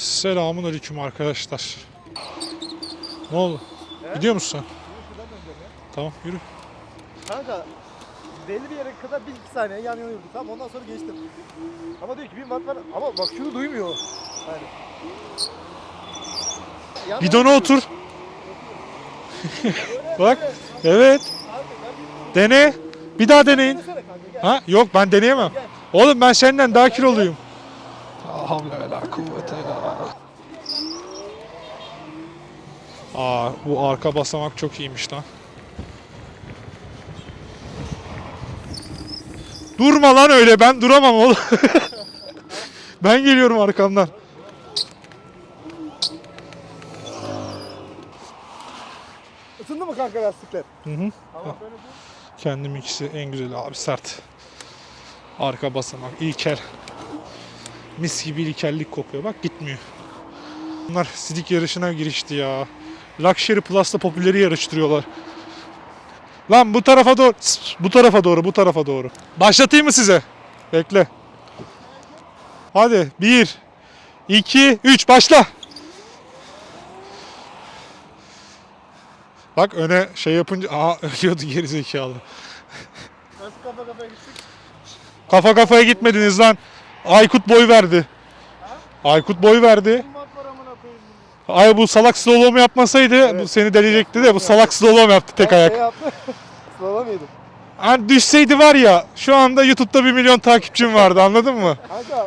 Selamun aleyküm arkadaşlar. Ne oldu? Gidiyor musun sen? Tamam yürü. Kanka belli bir yere kadar bir iki saniye yan yana yürüdüm tamam ondan sonra geçtim. Ama diyor ki bir watt var ama bak şunu duymuyor. Yani. Yan Bidona yana otur. Bak. Evet. Ben bir Dene. Bir daha deneyin. denesene kanka gel. Ha? Yok ben deneyemem. Oğlum ben senden daha kiloluyum. La havle ve la kuvvete Aa bu arka basamak çok iyiymiş lan. Durma lan öyle ben duramam oğlum. ben geliyorum arkamdan. Isındı mı kanka lastikler? Hı hı. Tamam. Kendim ikisi en güzeli abi sert. Arka basamak ilkel. Mis gibi ilkellik kopuyor bak gitmiyor. Bunlar sidik yarışına girişti ya. Luxury Plus'ta popüleri yarıştırıyorlar. Lan bu tarafa doğru. Bu tarafa doğru, bu tarafa doğru. Başlatayım mı size? Bekle. Hadi 1 2 3 başla. Bak öne şey yapınca aa ölüyordu geri zekalı. Kafa kafaya gittik? Kafa kafaya gitmediniz lan. Aykut boy verdi. Aykut boy verdi. Kim watt var amına koyayım. Ay bu salak slalom yapmasaydı Evet. bu seni delecekti de bu salak slalom yaptı tek Ben ayak. Şey. Slalom yedim. Hani düşseydi var ya şu anda YouTube'da bir milyon takipçim vardı anladın mı? Kanka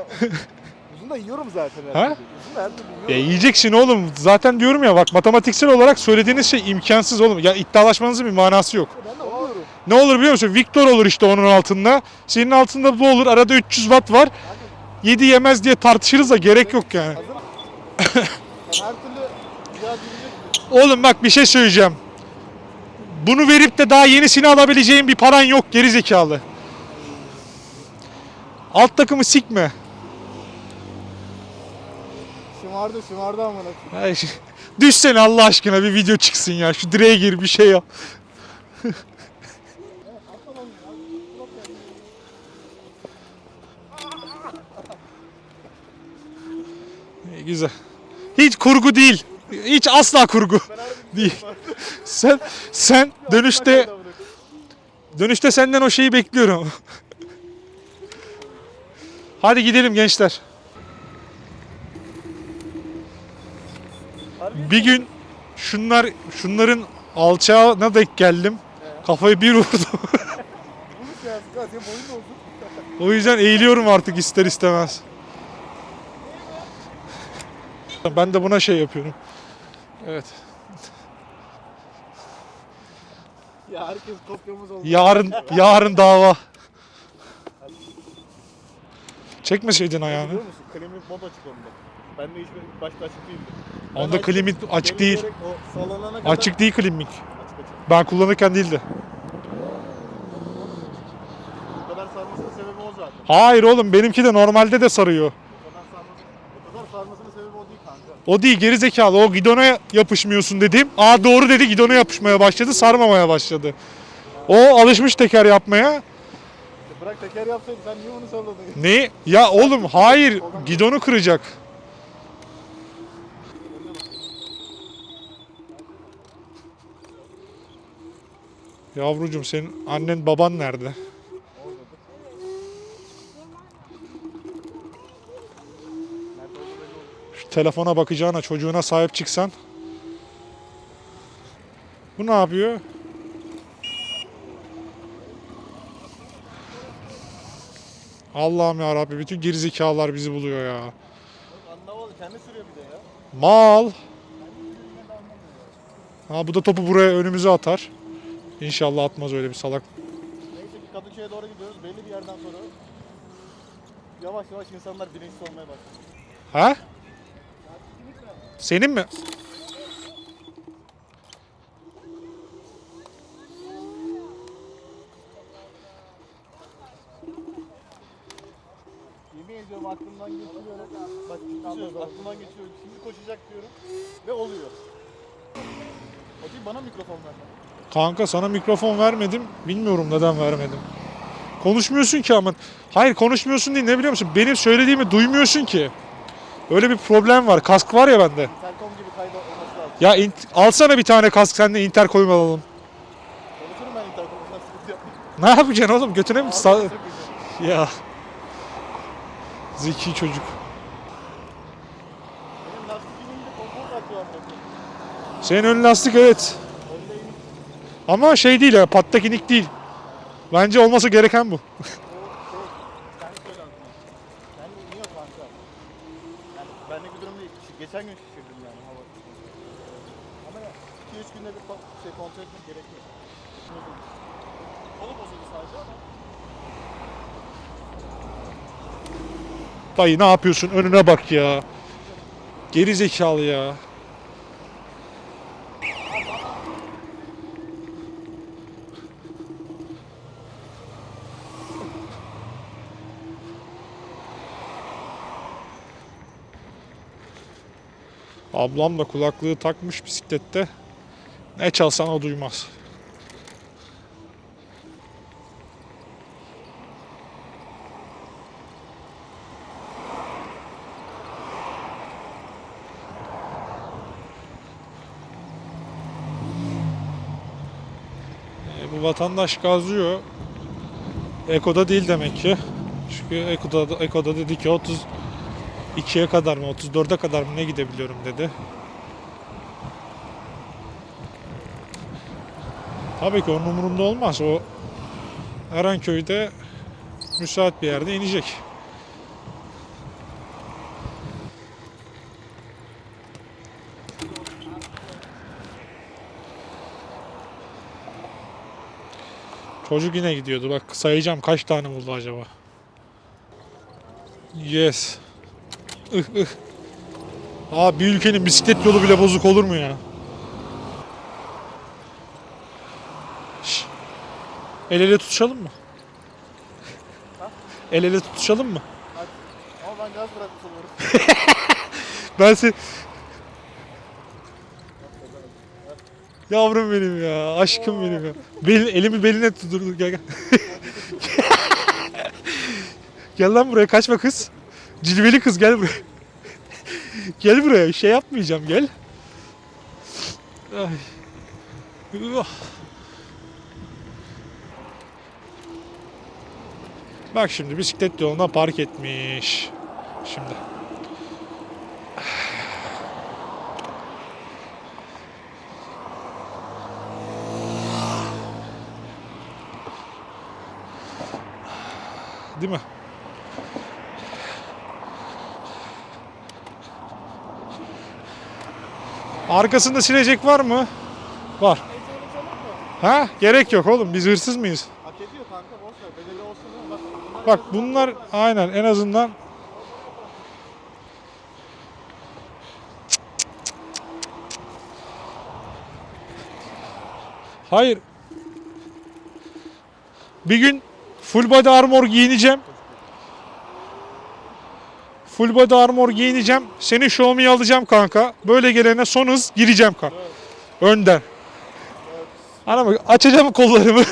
uzun da yiyorum zaten. Ha? Uzun da yiyorum. Ya yiyeceksin oğlum. Zaten diyorum ya bak matematiksel olarak söylediğiniz şey imkansız oğlum. Ya iddialaşmanızın bir manası yok. Ben de oluyorum. Ne olur biliyor musun? Victor olur işte onun altında. Senin altında bu olur. Arada 300 watt var. 7 yemez diye tartışırız da gerek yok yani. Hazır Oğlum bak bir şey söyleyeceğim. Bunu verip de daha yenisini alabileceğin bir paran yok geri zekalı. Alt takımı sikme. Şımardı şımardı amına. Ay, Düşsene Allah aşkına bir video çıksın ya. Şu direğe gir bir şey yap. Güzel. Hiç kurgu değil. Hiç asla kurgu değil. Sen sen dönüşte dönüşte senden o şeyi bekliyorum. Hadi gidelim gençler. Bir gün şunlar şunların alçağına denk geldim. Kafayı bir vurdum. Uzun. o yüzden eğiliyorum artık ister istemez. Ben de buna şey yapıyorum. Evet. Ya herkes kopyamız oldu. Yarın yarın dava. Çekmeseydin ayağını. Biliyor musun? Klimi mod açık onda. Bende hiçbir başta açık değildi. Ben Onda açtım. klimi açık değil. O sallanana kadar Açık değil klimik. açık açık. Ben kullanırken değildi. Bu kadar sarmasının sebebi o zaten. Hayır oğlum benimki de normalde de sarıyor. Bu kadar sarması, bu kadar sarmasının sebebi o değil geri zekalı. O gidona yapışmıyorsun dedim. Aa doğru dedi gidona yapışmaya başladı. Sarmamaya başladı. O alışmış teker yapmaya. Ya Bırak teker yapsaydı sen niye onu salladın? Ne? Ya oğlum hayır. Gidonu kıracak. Yavrucuğum senin annen baban nerede? Telefona bakacağına çocuğuna sahip çıksan. Bu ne yapıyor? Allah'ım ya Rabbi bütün gerizekalılar bizi buluyor ya. Anlamadı kendi sürüyor bir de ya. Mal. Ha bu da topu buraya önümüze atar. İnşallah atmaz öyle bir salak. Neyse ki Kadıköy'e doğru gidiyoruz. Belli bir yerden sonra yavaş yavaş insanlar bilinçli olmaya başlıyor. Ha? Senin mi? Yemin ediyorum aklımdan geçiriyorum. Bak söylüyorum aklımdan geçiriyorum. Şimdi koşacak diyorum ve oluyor. Değil bana mikrofon ver. Kanka sana mikrofon vermedim. Bilmiyorum neden vermedim. Konuşmuyorsun ki ama. Hayır konuşmuyorsun değil ne biliyor musun? Benim söylediğimi duymuyorsun ki. Öyle bir problem var. Kask var ya bende. Telkom gibi kaydı olması lazım. Ya int- alsana bir tane kask sen de intercom alalım. Konuşurum ben sıkıntı yapmayayım. Ne yapacaksın oğlum? Götüne mi sokayım. Ya. Zeki çocuk. Benim lastiğimin de konfor atıyor. Senin ön lastik evet. Önde. Ama şey değil ya patlak inik değil. Bence olması gereken bu. O şey, sen söyle aslında. Ben iniyor kanka. Yani benlik bir durum değil. Şu- Geçen gün şişirdim yani hava. Ama ya 2-3 günde bir ko- şey kontrol etmek gerekiyor. Kolu bozuldu sadece ama. Dayı ne yapıyorsun? Önüne bak ya. Geri zekalı ya. Ablam da kulaklığı takmış bisiklette. Ne çalsan o duymaz. Vatandaş gazlıyor. Eko'da değil demek ki. Çünkü Eko'da, Eko'da dedi ki 32'ye kadar mı 34'e kadar mı ne gidebiliyorum dedi. Tabii ki onun umurunda olmaz. O Erenköy'de müsait bir yerde inecek. Çocuk yine gidiyordu. Bak sayacağım kaç tane buldu acaba. Yes. Ih ih. Aa bir ülkenin bisiklet yolu bile bozuk olur mu ya? Şş. El ele tutuşalım mı? El ele tutuşalım mı? Ama ben gaz bırakmış oluyorum. Ben seni... Yavrum benim ya, aşkım benim ya. Bel, elimi beline tutturdu. Gel gel. gel lan buraya kaçma kız. Cilveli kız gel buraya. gel buraya şey yapmayacağım gel. Ay. Uh. Bak şimdi bisiklet yoluna park etmiş. Şimdi. Değil mi? Arkasında silecek var mı? Var. Ha? Gerek yok oğlum. Biz hırsız mıyız? Hak ediyor kanka boş ver. Bedeli olsun. Bak, bunlar Bak bunlar aynen en azından Hayır. Bir gün full body armor giyineceğim. Full body armor giyineceğim. Seni Xiaomi'ye alacağım kanka. Böyle gelene son hız gireceğim kanka. Önden. Ana bak açacağım kollarımı.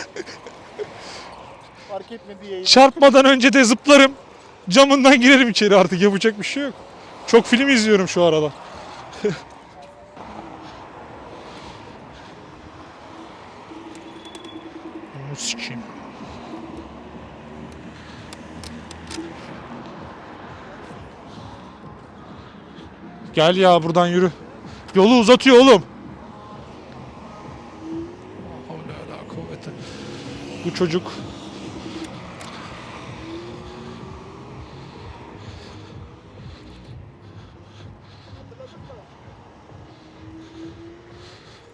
fark etmedi. Çarpmadan önce de zıplarım. Camından girerim içeri artık yapacak bir şey yok. Çok film izliyorum şu arada. Sikeyim. Gel ya buradan yürü. Yolu uzatıyor oğlum. Bu çocuk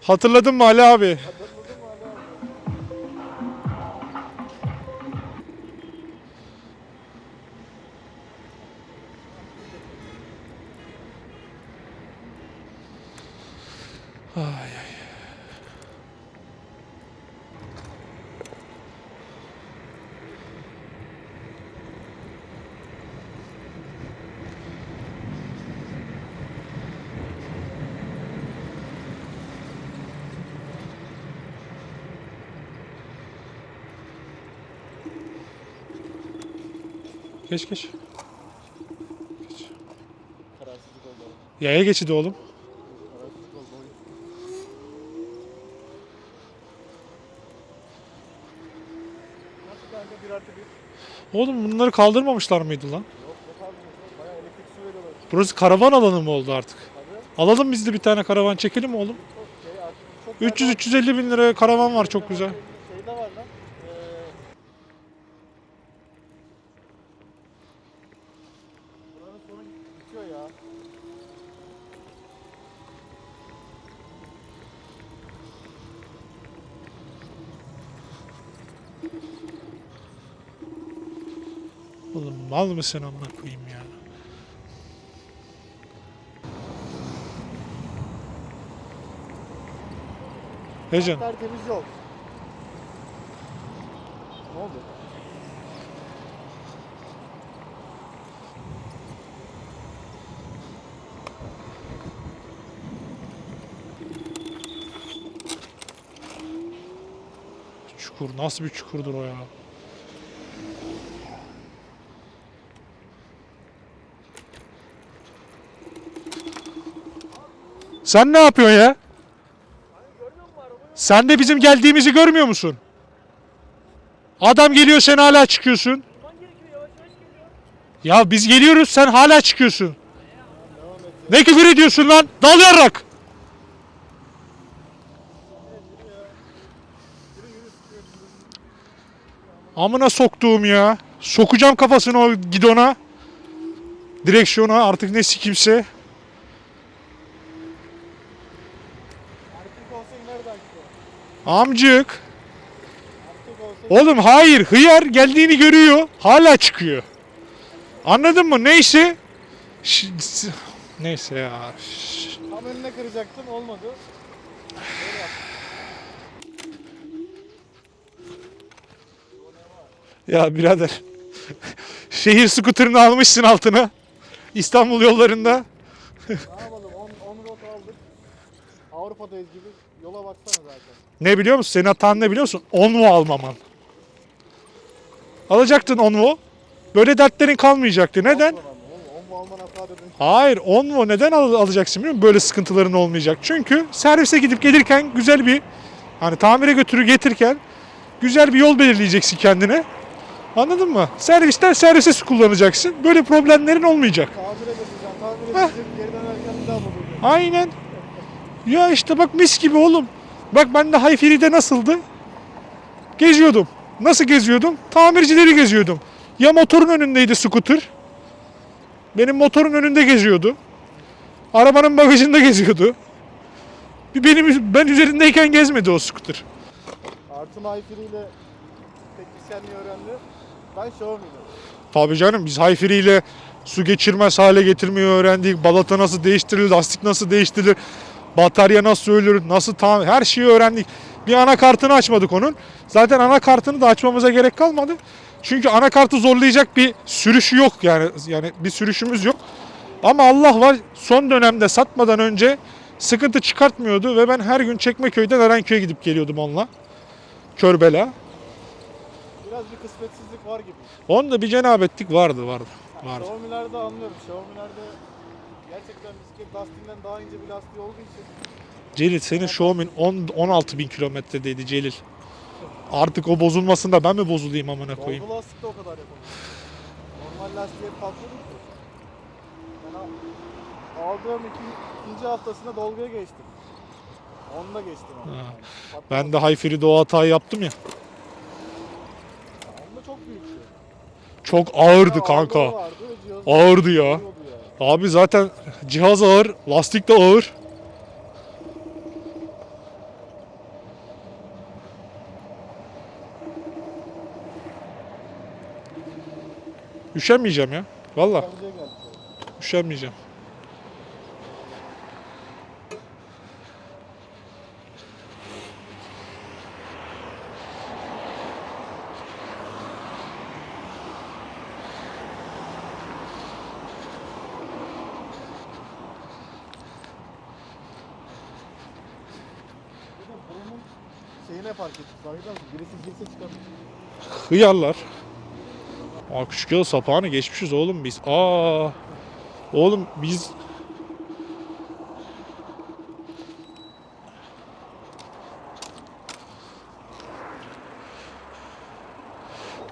Hatırladın mı Ali abi? Geç geç. Geç. Karar Yaya geçidi oğlum. Oldu. Nasıl kanka bir artı bir? Oğlum bunları kaldırmamışlar mıydı lan? Yok yok abi. Bayağı elektrik su veriyorlar. Burası karavan alanı mı oldu artık? Tabii. Alalım biz de bir tane karavan çekelim oğlum? Şey artık çok 300-350 bin liraya karavan var çok güzel. Mal mısın amına koyayım ya? Hecan Tertemiz yol. Ne oldu? çukur nasıl bir çukurdur o ya? Sen ne yapıyorsun ya? Sen de bizim geldiğimizi görmüyor musun? Adam geliyor sen hala çıkıyorsun. Ya biz geliyoruz sen hala çıkıyorsun. Ne küfür ediyorsun lan? Dal yarrak. Amına soktuğum ya. Sokacağım kafasını o gidona. Direksiyona artık ne sikimse. Artık olsa iner belki de. Amcık. Oğlum hayır hıyar geldiğini görüyor. Hala çıkıyor. Anladın mı? Neyse. Ş- s- Neyse ya. Ş- tam önüne kıracaktım olmadı. Böyle. Ya birader. Şehir skuterini almışsın altına. İstanbul yollarında. Ne yapalım? 10 10 rot aldık. Avrupa'dayız gibi. Yola baksana zaten. Ne biliyor musun? Senin hatan ne biliyor musun? Onvo almaman. Alacaktın Onvo. Böyle dertlerin kalmayacaktı. Neden? Oğlum 10 mu alman hata dedin. Hayır Onvo neden al- alacaksın biliyor musun? Böyle sıkıntıların olmayacak. Çünkü servise gidip gelirken güzel bir hani tamire götürü getirken güzel bir yol belirleyeceksin kendine. Anladın mı? Servisten servise kullanacaksın. Böyle problemlerin olmayacak. Tamire götüreceğim. Tamire. Aynen. Ya işte bak mis gibi oğlum. Bak ben de Hayfiri'de nasıldı? Geziyordum. Nasıl geziyordum? Tamircileri geziyordum. Ya motorun önündeydi scooter. Benim motorun önünde geziyordu. Arabanın bagajında geziyordu. Bir benim ben üzerindeyken gezmedi o scooter. Artı Mayfiri ile teknisyenliği öğrendi. Ben Xiaomi'ydim. Tabii canım biz Hayfiri ile su geçirmez hale getirmeyi öğrendik. Balata nasıl değiştirilir, lastik nasıl değiştirilir, batarya nasıl ölür, nasıl tam her şeyi öğrendik. Bir anakartını açmadık onun. Zaten anakartını da açmamıza gerek kalmadı. Çünkü anakartı zorlayacak bir sürüşü yok yani yani bir sürüşümüz yok. Ama Allah var son dönemde satmadan önce sıkıntı çıkartmıyordu ve ben her gün Çekmeköy'den Erenköy'e gidip geliyordum onunla. Körbela. Biraz bir kısmetsizlik var gibi. Onda bir cenabetlik vardı vardı. Vardı. Xiaomi'lerde anlıyorum. Xiaomi'lerde gerçekten bisiklet lastiğinden daha ince bir lastiği olduğu için Celil senin Xiaomi'nin 10 16 bin kilometredeydi Celil. Artık o bozulmasında ben mi bozulayım amına koyayım? dolgu lastik de o kadar yapamıyor. Normal lastiğe kalkmadı ki. Al- aldığım iki, ikinci haftasında dolguya geçtim. Onda geçtim ama. Ha. Yani. Ben de Hayfiri'de o hatayı yaptım ya. Onda çok büyüktü. Çok ağırdı Ya, kanka. vardı, cihaz Ağırdı ya. Abi zaten cihaz ağır, lastik de ağır. Üşenmeyeceğim ya. Valla üşenmeyeceğim. hıyarlar. Aa küçük yıl sapağını geçmişiz oğlum biz. Aa oğlum biz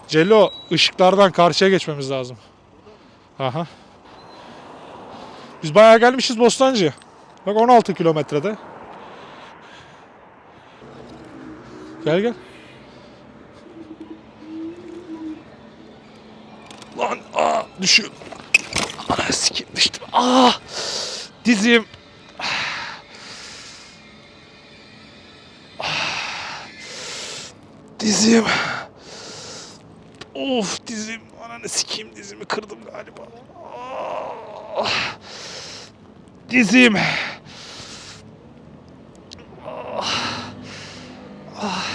Celo ışıklardan karşıya geçmemiz lazım. Aha. Biz bayağı gelmişiz Bostancı. Bak 16 kilometrede. Gel gel. Düşüyor. Ana sikim düştüm. Aa dizim. Dizim. Of dizim. Ananı sikeyim dizimi kırdım galiba. Ah. Dizim. Ah. Ah.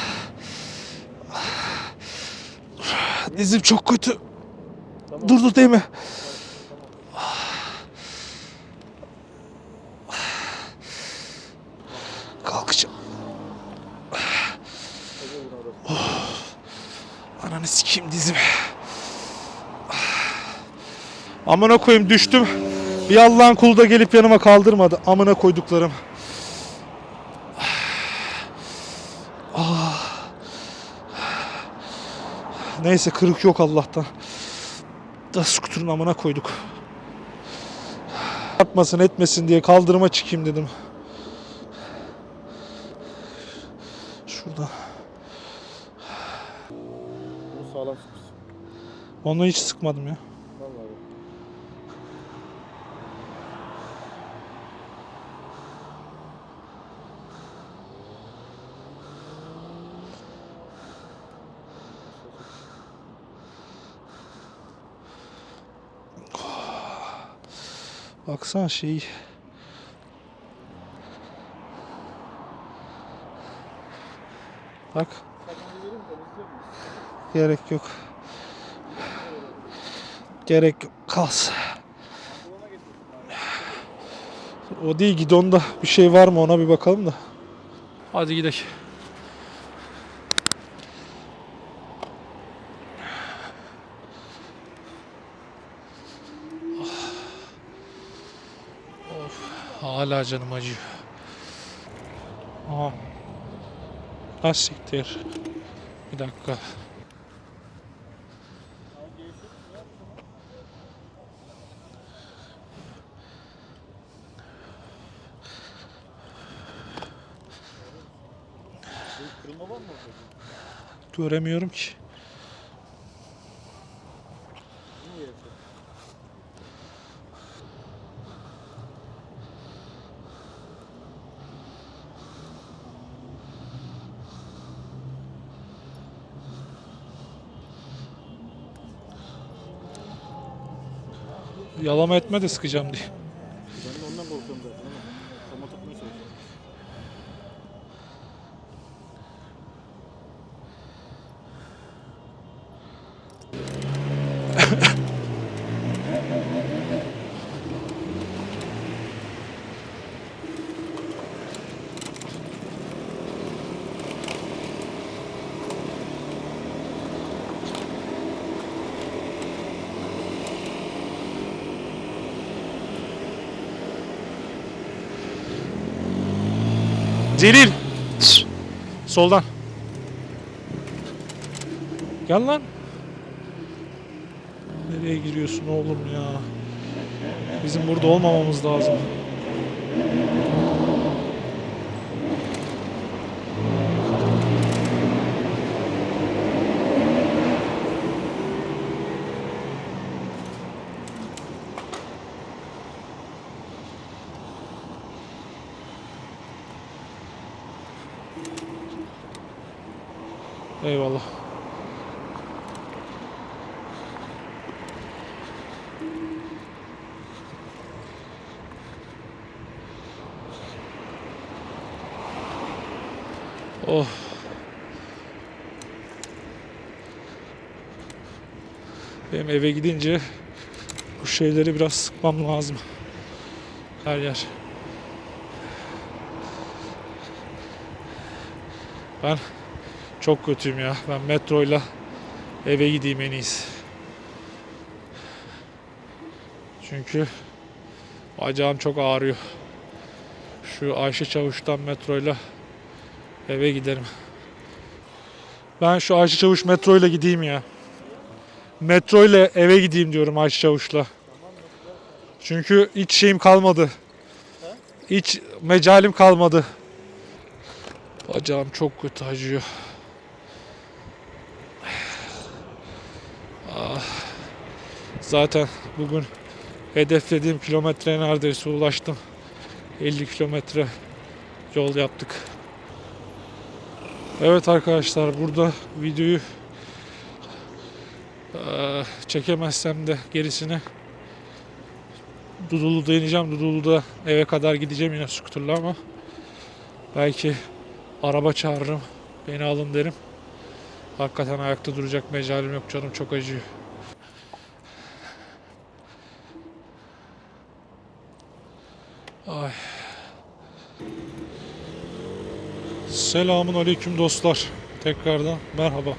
Dizim çok kötü. Dur dur değme. Kalkacağım. Ananı sikeyim dizim. Amına koyayım düştüm. Bir Allah'ın kulu da gelip yanıma kaldırmadı. Amına koyduklarım. Ah. Neyse kırık yok Allah'tan. Da skuturun amına koyduk. Atmasın etmesin diye kaldırıma çıkayım dedim. Şurada. Bunu sağlam sıkmışsın. Onu hiç sıkmadım ya. Baksana şey. Bak. Gerek yok. Gerek yok. O değil gidonda bir şey var mı ona bir bakalım da. Hadi gidelim. Hala canım acıyor. Aha. Ha siktir. Bir dakika. Göremiyorum ki. Yalama etme de sıkacağım diye. Celil. Soldan. Gel lan. Nereye giriyorsun oğlum ya? Bizim burada olmamamız lazım. Eyvallah. Oh. Benim eve gidince bu şeyleri biraz sıkmam lazım. Her yer. Ben çok kötüyüm ya. Ben metroyla eve gideyim en iyisi. Çünkü bacağım çok ağrıyor. Şu Ayşe Çavuş'tan metroyla eve giderim. Ben şu Ayşe Çavuş metroyla gideyim ya. metro ile eve gideyim diyorum Ayşe Çavuş'la. Çünkü hiç şeyim kalmadı. Hiç mecalim kalmadı. Bacağım çok kötü acıyor. Ah. Zaten bugün hedeflediğim kilometreye neredeyse ulaştım. 50 kilometre yol yaptık. Evet arkadaşlar burada videoyu eee, çekemezsem de gerisini Dudullu'da ineceğim. Dudullu'da eve kadar gideceğim yine skuterla ama belki araba çağırırım. Beni alın derim. Hakikaten ayakta duracak mecalim yok canım çok acıyor. Ay. Selamun aleyküm dostlar. Tekrardan merhaba.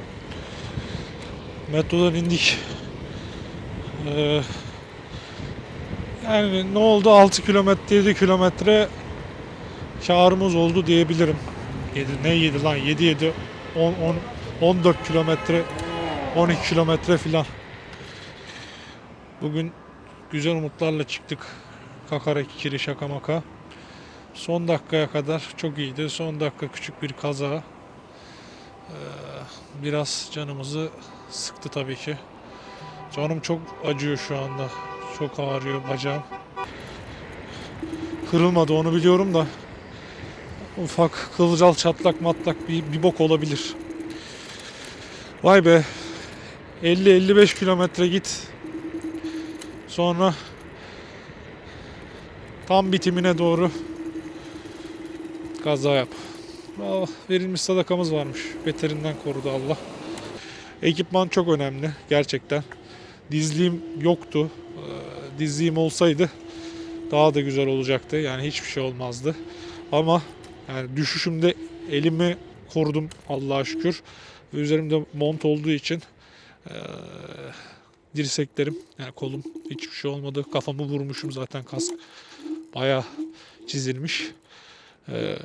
Metrodan indik. Ee, yani ne oldu? 6 kilometre 7 kilometre karımız oldu diyebilirim. 7 ne 7 lan? 7 7 10 10 14 kilometre 12 kilometre filan. Bugün güzel umutlarla çıktık. Kakara kikiri şaka maka. Son dakikaya kadar çok iyiydi. Son dakika küçük bir kaza. Ee, biraz canımızı sıktı tabii ki. Canım çok acıyor şu anda. Çok ağrıyor bacağım. Kırılmadı onu biliyorum da. Ufak kılcal çatlak matlak bir, bir bok olabilir. Vay be. 50-55 kilometre git. Sonra tam bitimine doğru kaza yap. Ah, verilmiş sadakamız varmış. Beterinden korudu Allah. Ekipman çok önemli gerçekten. Dizliğim yoktu. Ee, Dizliğim olsaydı daha da güzel olacaktı. Yani hiçbir şey olmazdı. Ama yani düşüşümde elimi korudum Allah'a şükür. Üzerimde mont olduğu için eee, dirseklerim yani kolum hiçbir şey olmadı. Kafamı vurmuşum zaten kask bayağı çizilmiş. Eee,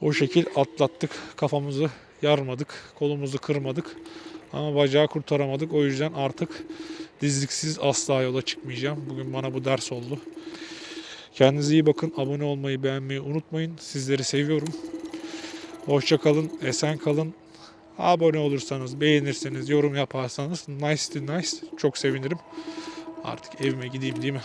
o şekil atlattık. Kafamızı yarmadık. Kolumuzu kırmadık. Ama bacağı kurtaramadık. O yüzden artık dizliksiz asla yola çıkmayacağım. Bugün bana bu ders oldu. Kendinize iyi bakın. Abone olmayı, beğenmeyi unutmayın. Sizleri seviyorum. Hoşça kalın, esen kalın. Abone olursanız, beğenirseniz, yorum yaparsanız nice to nice. Çok sevinirim. Artık evime gideyim değil mi?